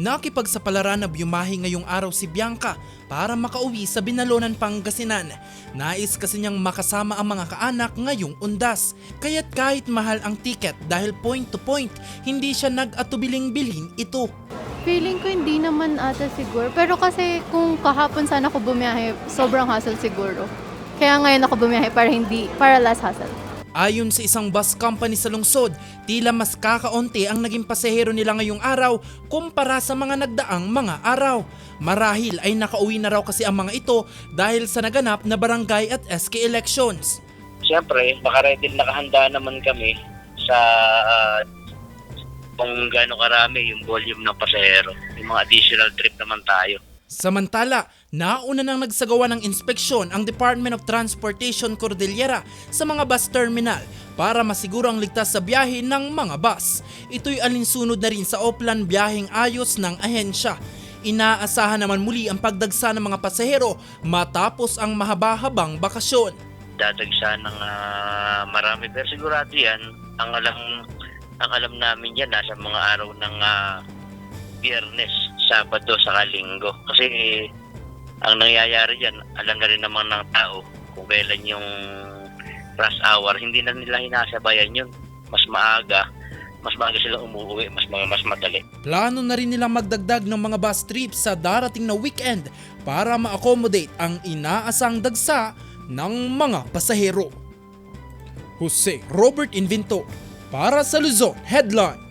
Nakipagsapalaran na bumahi ngayong araw si Bianca para makauwi sa Binalonan, Pangasinan. Nais kasi niyang makasama ang mga kaanak ngayong undas. Kaya't kahit mahal ang ticket dahil point to point, hindi siya nag-atubiling bilhin ito. Feeling ko hindi naman ata siguro. Pero kasi kung kahapon sana ako bumiyahe, sobrang hassle siguro. Kaya ngayon ako bumiyahe para hindi, para less hassle. Ayon sa isang bus company sa lungsod, tila mas kakaunti ang naging pasahero nila ngayong araw kumpara sa mga nagdaang mga araw. Marahil ay nakauwi na raw kasi ang mga ito dahil sa naganap na barangay at SK elections. Siyempre, nakaready nakahanda naman kami sa ah, kung gaano karami yung volume ng pasahero. Yung mga additional trip naman tayo. Samantala, nauna nang nagsagawa ng inspeksyon ang Department of Transportation Cordillera sa mga bus terminal para masiguro ang ligtas sa biyahe ng mga bus. Ito'y alinsunod na rin sa Oplan biyaheng ayos ng ahensya. Inaasahan naman muli ang pagdagsa ng mga pasahero matapos ang mahaba-habang bakasyon. Dadagsa ng ah, marami. Pero sigurado yan, ang alam, ang alam namin yan, nasa mga araw ng ah, biyernes, sabado, saka linggo. Kasi ang nangyayari dyan, alam na rin naman ng tao kung kailan yung rush hour. Hindi na nila hinasabayan yun. Mas maaga, mas maaga sila umuwi, mas mga mas madali. Plano na rin nilang magdagdag ng mga bus trips sa darating na weekend para ma-accommodate ang inaasang dagsa ng mga pasahero. Jose Robert Invento para sa Luzon Headline.